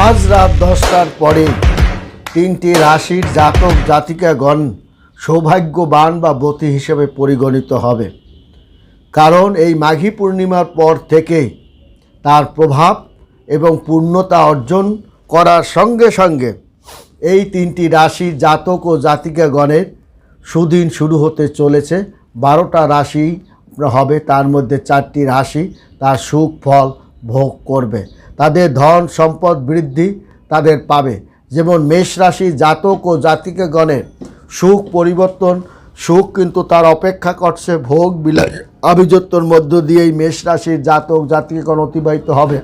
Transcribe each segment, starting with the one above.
আজ রাত দশটার পরে তিনটি রাশির জাতক জাতিকাগণ সৌভাগ্যবান বা বতী হিসেবে পরিগণিত হবে। কারণ এই মাঘী পূর্ণিমার পর থেকে তার প্রভাব এবং পূর্ণতা অর্জন করার সঙ্গে সঙ্গে এই তিনটি রাশি জাতক ও জাতিকাগণের সুদিন শুরু হতে চলেছে। বারোটা রাশি হবে, তার মধ্যে চারটি রাশি তার সুখ, ফল ভোগ করবে। তাদের ধন, সম্পদ বৃদ্ধি তাদের পাবে। যেমন মেষ রাশি জাতক ও জাতিকাগণের সুখ পরিবর্তন, সুখ কিন্তু তার অপেক্ষা করছে ভোগ বিলাস। আভিজাত্যর মধ্য দিয়েই মেষ রাশির জাতক, জাতিকাগণ অতিবাহিত হবে।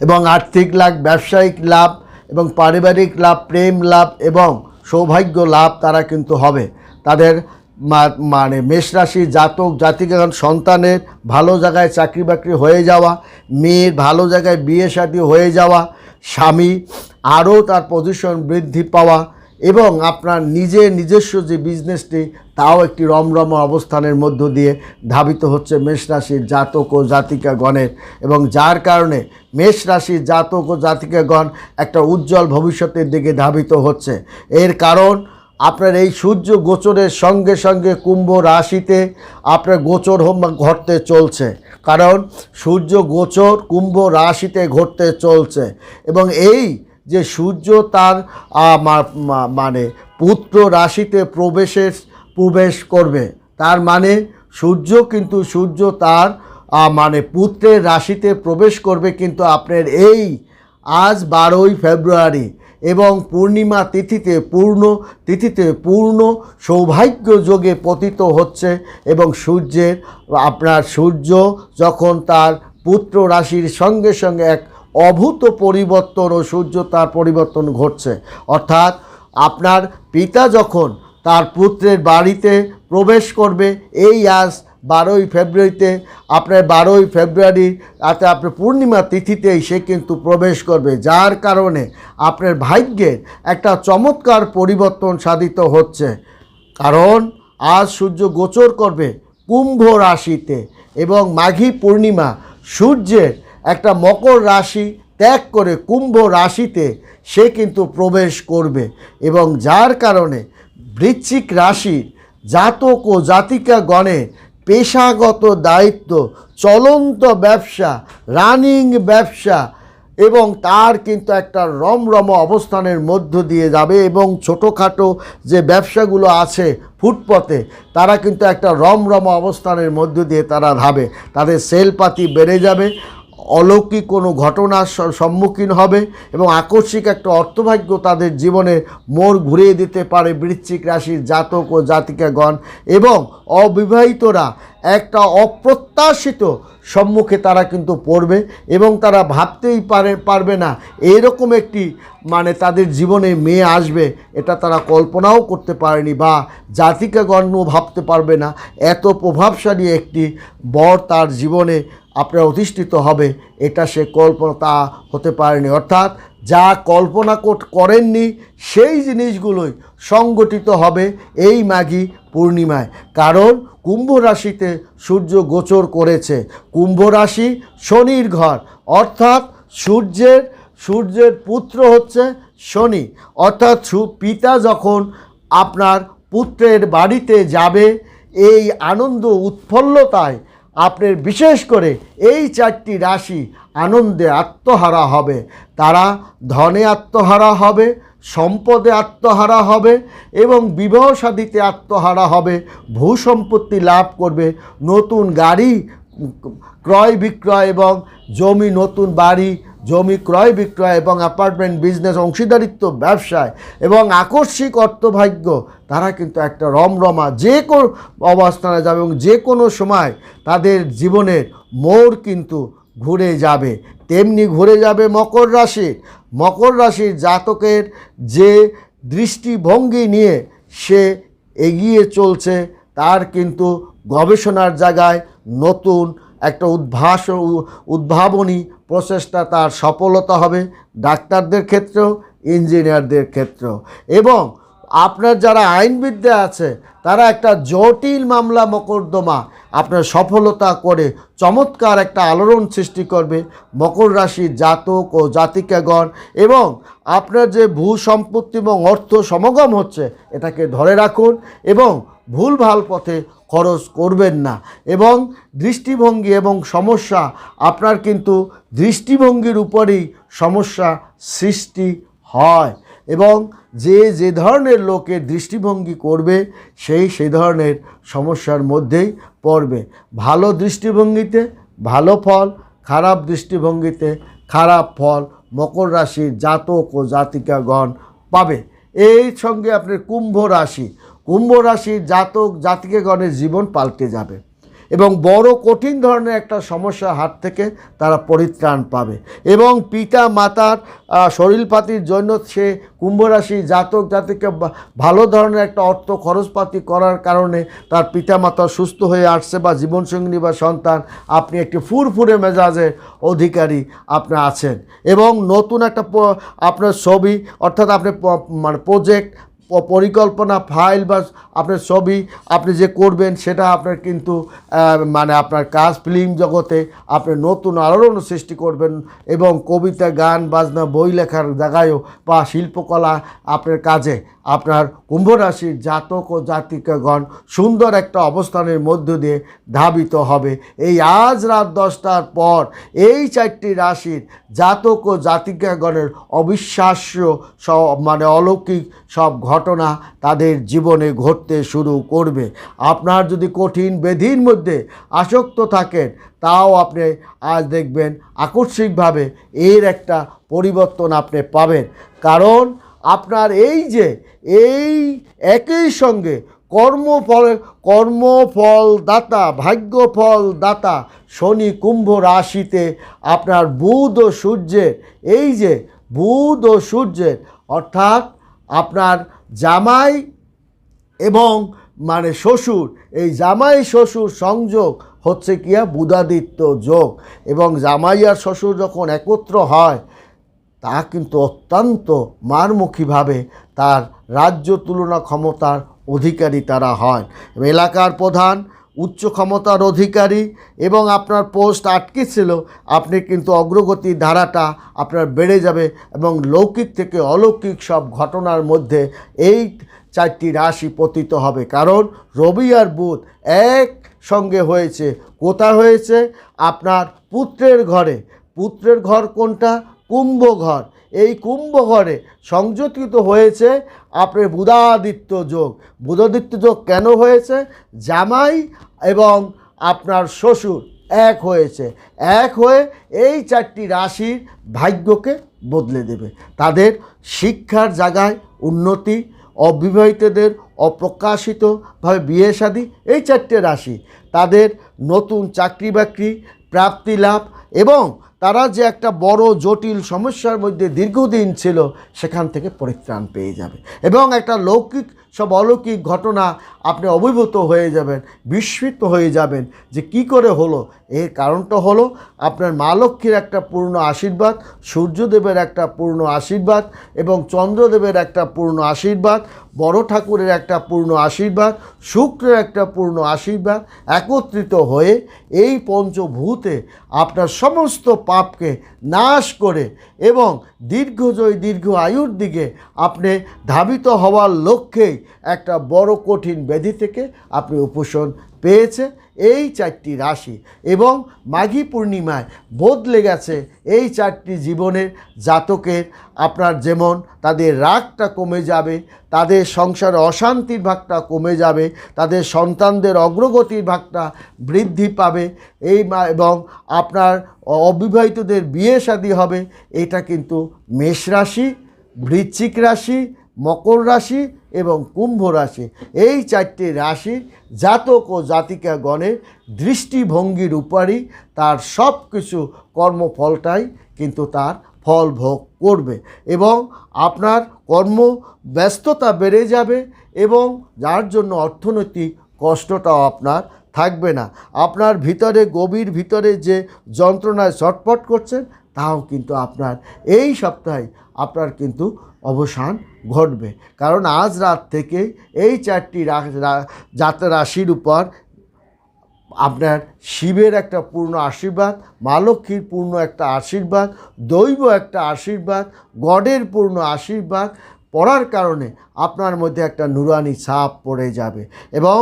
এবং আর্থিক লাভ, ব্যবসায়িক লাভ এবং পারিবারিক লাভ, প্রেম লাভ এবং সৌভাগ্য লাভ তারা কিন্তু হবে। তাদের মানে মেষ রাশি, জাতক জাতিকাগণ সন্তানের ভালো জায়গায় চাকরি বাকরি হয়ে যাওয়া, মেয়ের ভালো জায়গায় বিয়ে শাদী হয়ে যাওয়া, স্বামী আরও তার পজিশন বৃদ্ধি পাওয়া এবং আপনার নিজের নিজস্ব যে বিজনেসটি তাও একটি রমরম অবস্থানের মধ্য দিয়ে ধাবিত হচ্ছে মেষ রাশির জাতক ও জাতিকাগণের এবং যার কারণে মেষ রাশির জাতক ও জাতিকাগণ একটা উজ্জ্বল ভবিষ্যতের দিকে ধাবিত হচ্ছে। এর কারণ আপনার এই সূর্য গোচরের সঙ্গে সঙ্গে কুম্ভ রাশিতে আপনার গোচর হোম ঘটতে চলছে। কারণ সূর্য গোচর কুম্ভ রাশিতে ঘটতে চলছে এবং এই যে সূর্য তার মানে পুত্র রাশিতে প্রবেশের, প্রবেশ করবে। তার মানে সূর্য কিন্তু সূর্য তার মানে পুত্রের রাশিতে প্রবেশ করবে কিন্তু আপনার এই আজ বারোই ফেব্রুয়ারি এবং পূর্ণিমা তিথিতে পূর্ণ তিথিতে পূর্ণ সৌভাগ্য যোগে পতিত হচ্ছে এবং সূর্যের, আপনার সূর্য যখন তার পুত্র রাশির সঙ্গে সঙ্গে এক অভূত পরিবর্তন ও সূর্য তার পরিবর্তন ঘটছে। অর্থাৎ আপনার পিতা যখন তার পুত্রের বাড়িতে প্রবেশ করবে, এই আজ বারোই ফেব্রুয়ারিতে, আপনার বারোই ফেব্রুয়ারি তাতে আপনার পূর্ণিমা তিথিতেই সে কিন্তু প্রবেশ করবে, যার কারণে আপনার ভাগ্যের একটা চমৎকার পরিবর্তন সাধিত হচ্ছে। কারণ, আজ সূর্য গোচর করবে কুম্ভ রাশিতে এবং মাঘী পূর্ণিমা সূর্যের একটা মকর রাশি ত্যাগ করে কুম্ভ রাশিতে সে কিন্তু প্রবেশ করবে এবং যার কারণে বৃশ্চিক রাশির জাতক ও জাতিকা গণে পেশাগত দায়িত্ব, চলন্ত ব্যবসা, রানিং ব্যবসা এবং তার কিন্তু একটা রমরম অবস্থানের মধ্য দিয়ে যাবে এবং ছোটোখাটো যে ব্যবসাগুলো আছে ফুটপথে তারা কিন্তু একটা রমরম অবস্থানের মধ্য দিয়ে তারা ধাবে। তাদের সেলপাতি বেড়ে যাবে অলৌকিক কোনো ঘটনার সম্মুখীন হবে এবং আকস্মিক একটা অর্থভাগ্য তাদের জীবনে মোড় ঘুরিয়ে দিতে পারে বৃশ্চিক রাশির জাতক ও জাতিকাগণ এবং অবিবাহিতরা একটা অপ্রত্যাশিত সম্মুখে তারা কিন্তু পড়বে এবং তারা ভাবতেই পারে, পারবে না। এরকম একটি মানে তাদের জীবনে মেয়ে আসবে, এটা তারা কল্পনাও করতে পারেনি বা জাতিকাগণও ভাবতে পারবে না। এত প্রভাবশালী একটি বর তার জীবনে আপনার অধিষ্ঠিত হবে, এটা সে কল্পনা তা হতে পারেনি। অর্থাৎ যা কল্পনা কর- করেননি, সেই জিনিসগুলোই সংগঠিত হবে এই মাঘী পূর্ণিমায়। কারণ কুম্ভ রাশিতে সূর্য গোচর করেছে। কুম্ভ রাশি শনির ঘর, অর্থাৎ সূর্যের সূর্যের পুত্র হচ্ছে শনি। অর্থাৎ পিতা যখন আপনার পুত্রের বাড়িতে যাবে, এই আনন্দ উৎফুল্লতায় আপনার বিশেষ করে এই চারটি রাশি আনন্দে আত্মহারা হবে। তারা ধনে আত্মহারা হবে, সম্পদে আত্মহারা হবে এবং বিবাহ সাদিতে আত্মহারা হবে। ভূ সম্পত্তি লাভ করবে, নতুন গাড়ি ক্রয় বিক্রয় এবং জমি, নতুন বাড়ি জমি ক্রয় বিক্রয় এবং অ্যাপার্টমেন্ট বিজনেস অংশীদারিত্ব, ব্যবসায় এবং আকস্মিক অর্থভাগ্য, তারা কিন্তু একটা রমরমা যে কোনো অবস্থানে যাবে এবং যে কোনো সময় তাদের জীবনের মোড় কিন্তু ঘুরে যাবে। তেমনি ঘুরে যাবে মকর রাশি। মকর রাশির জাতকের যে দৃষ্টিভঙ্গি নিয়ে সে এগিয়ে চলছে, তার কিন্তু গবেষণার জায়গায় নতুন একটা উদ্ভাস উদ্ভাবনী প্রচেষ্টা তার সফলতা হবে ডাক্তারদের ক্ষেত্রেও ইঞ্জিনিয়ারদের ক্ষেত্রেও। এবং আপনার যারা আইনবিদ্যা আছে, তারা একটা জটিল মামলা মোকদ্দমা আপনার সফলতা করে চমৎকার একটা আলোড়ন সৃষ্টি করবে মকর রাশি জাতক ও জাতিকাগণ এবং আপনার যে ভূ সম্পত্তি এবং অর্থ সমাগম হচ্ছে, এটাকে ধরে রাখুন এবং ভুলভাল পথে খরচ করবেন না এবং দৃষ্টিভঙ্গি এবং সমস্যা আপনার কিন্তু দৃষ্টিভঙ্গির উপরেই সমস্যা সৃষ্টি হয়। এবং যে যে ধরনের লোকের দৃষ্টিভঙ্গি করবে, সেই সেই ধরনের সমস্যার মধ্যেই পড়বে। ভালো দৃষ্টিভঙ্গিতে ভালো ফল, খারাপ দৃষ্টিভঙ্গিতে খারাপ ফল মকর রাশির জাতক ও জাতিকাগণ পাবে। এই সঙ্গে আপনার কুম্ভ রাশি। কুম্ভ রাশির জাতক, জাতিকাগণের জীবন পাল্টে যাবে। এবং বড় কঠিন ধরনের একটা সমস্যার হাত থেকে তারা পরিত্রাণ পাবে। এবং পিতা, মাতার শরীরপাতির জন্য সে কুম্ভরাশি জাতক জাতিকে ভালো ধরনের একটা অর্থ খরচপাতি করার কারণে তার পিতা মাতা সুস্থ হয়ে আসছে বা জীবনসঙ্গিনী বা সন্তান, আপনি একটি ফুরফুরে মেজাজের অধিকারী আপনি আছেন। এবং নতুন একটা আপনার ছবি, অর্থাৎ আপনি মানে প্রজেক্ট পরিকল্পনা ফাইল বা আপনার ছবি আপনি যে করবেন সেটা আপনার কিন্তু মানে আপনার কাজ ফিল্ম জগতে আপনি নতুন আলোড়ন সৃষ্টি করবেন এবং কবিতা, গান, বাজনা, বই লেখার জায়গায়ও বা শিল্পকলা আপনার কাজে আপনার কুম্ভ রাশির জাতক ও জাতিকাগণ সুন্দর একটা অবস্থানের মধ্য দিয়ে ধাবিত হবে। এই আজ রাত দশটার পর এই চারটি রাশির জাতক ও জাতিকাগণের অবিশ্বাস্য সব মানে অলৌকিক সব ঘটনা তাদের জীবনে ঘটতে শুরু করবে। আপনার যদি কঠিন বেধির মধ্যে আসক্ত থাকেন, তাও আপনি আজ দেখবেন আকস্মিকভাবে এর একটা পরিবর্তন আপনি পাবেন। কারণ আপনার এই যে, এই একই সঙ্গে কর্মফল কর্মফল দাতা ভাগ্যফল দাতা শনি কুম্ভ রাশিতে আপনার বুধ ও সূর্যের, এই যে বুধ ও সূর্যের, অর্থাৎ আপনার জামাই এবং মানে শ্বশুর, এই জামাই শ্বশুর সংযোগ হচ্ছে কিয়া বুধাদিত্য যোগ। এবং জামাই আর শ্বশুর যখন একত্র হয় তা কিন্তু অত্যন্ত মারমুখীভাবে তার রাজ্য তুলনা ক্ষমতার অধিকারী তারা হয় এলাকার প্রধান, উচ্চ ক্ষমতার অধিকারী এবং আপনার পোস্ট আটকে ছিল, আপনি কিন্তু অগ্রগতির ধারাটা আপনার বেড়ে যাবে এবং লৌকিক থেকে অলৌকিক সব ঘটনার মধ্যে এই চারটি রাশি পতিত হবে। কারণ রবি আর বুধ এক সঙ্গে হয়েছে। কোথা হয়েছে? আপনার পুত্রের ঘরে। পুত্রের ঘর কোনটা? কুম্ভ ঘর এই কুম্ভঘরে সংযোজিত হয়েছে আপনার বুধাদিত্য যোগ। বুধাদিত্য যোগ কেন হয়েছে? জামাই এবং আপনার শ্বশুর এক হয়েছে। এক হয়ে এই চারটি রাশির ভাগ্যকে বদলে দেবে। তাদের শিক্ষার জায়গায় উন্নতি, অবিবাহিতদের অপ্রকাশিতভাবে বিয়ে শাদী এই চারটে রাশি। তাদের নতুন চাকরি বাকরি প্রাপ্তি লাভ এবং তারা যে একটা বড় জটিল সমস্যার মধ্যে দীর্ঘদিন ছিল, সেখান থেকে পরিত্রাণ পেয়ে যাবে। এবং একটা লৌকিক, সব অলৌকিক ঘটনা আপনি অভিভূত হয়ে যাবেন, বিস্মিত হয়ে যাবেন যে কি করে হলো। এর কারণটা হলো আপনার মা লক্ষ্মীর একটা পূর্ণ আশীর্বাদ, সূর্যদেবের একটা পূর্ণ আশীর্বাদ এবং চন্দ্রদেবের একটা পূর্ণ আশীর্বাদ বড় ঠাকুরের একটা পূর্ণ আশীর্বাদ, শুক্রের একটা পূর্ণ আশীর্বাদ, একত্রিত হয়ে এই পঞ্চভূতে আপনার সমস্ত পাপকে নাশ করে এবং দীর্ঘজয়, দীর্ঘ আয়ুর দিকে আপনি ধাবিত হওয়ার লক্ষ্যেই একটা বড় কঠিন ব্যাধি থেকে আপনি উপশম পেয়েছে এই চারটি রাশি এবং মাঘী পূর্ণিমায় বদলে গেছে এই চারটি জীবনের জাতকের। আপনার যেমন তাদের রাগটা কমে যাবে, তাদের সংসারে অশান্তির ভাগটা কমে যাবে, তাদের সন্তানদের অগ্রগতির ভাগটা বৃদ্ধি পাবে। এই এবং আপনার অবিবাহিতদের বিয়ে শাদী হবে, এটা কিন্তু মেষ রাশি, বৃশ্চিক রাশি, মকর রাশি এবং কুম্ভ রাশি, এই চারটি রাশি জাতক ও জাতিকা গণের দৃষ্টিভঙ্গির উপরই তার সব কিছু কর্মফলটাই কিন্তু তার ফল ভোগ করবে এবং আপনার কর্ম ব্যস্ততা বেড়ে যাবে এবং যার জন্য অর্থনৈতিক কষ্টটাও আপনার থাকবে না। আপনার ভিতরে, গভীর ভিতরে যে যন্ত্রণায় ছটপট করছেন, তাও কিন্তু আপনার এই সপ্তাহে আপনার কিন্তু অবসান ঘটবে। কারণ আজ রাত থেকে এই চারটি রা- রা- জাত রাশির উপর আপনার শিবের একটা পূর্ণ আশীর্বাদ, মা লক্ষ্মীর পূর্ণ একটা আশীর্বাদ, দৈব একটা আশীর্বাদ, গডের পূর্ণ আশীর্বাদ পড়ার কারণে আপনার মধ্যে একটা নুরানি ছাপ পড়ে যাবে এবং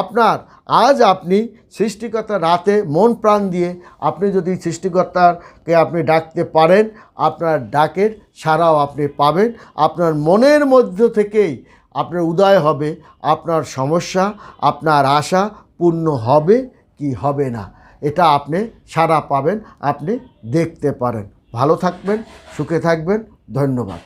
আপনার, আজ আপনি সৃষ্টিকর্তা রাতে মন প্রাণ দিয়ে আপনি যদি সৃষ্টিকর্তাকে আপনি ডাকতে পারেন, আপনার ডাকের সারাও আপনি পাবেন। আপনার মনের মধ্য থেকেই আপনার উদয় হবে, আপনার সমস্যা, আপনার আশা পূর্ণ হবে কি হবে না, এটা আপনি সারা পাবেন, আপনি দেখতে পারেন। ভালো থাকবেন, সুখে থাকবেন, ধন্যবাদ।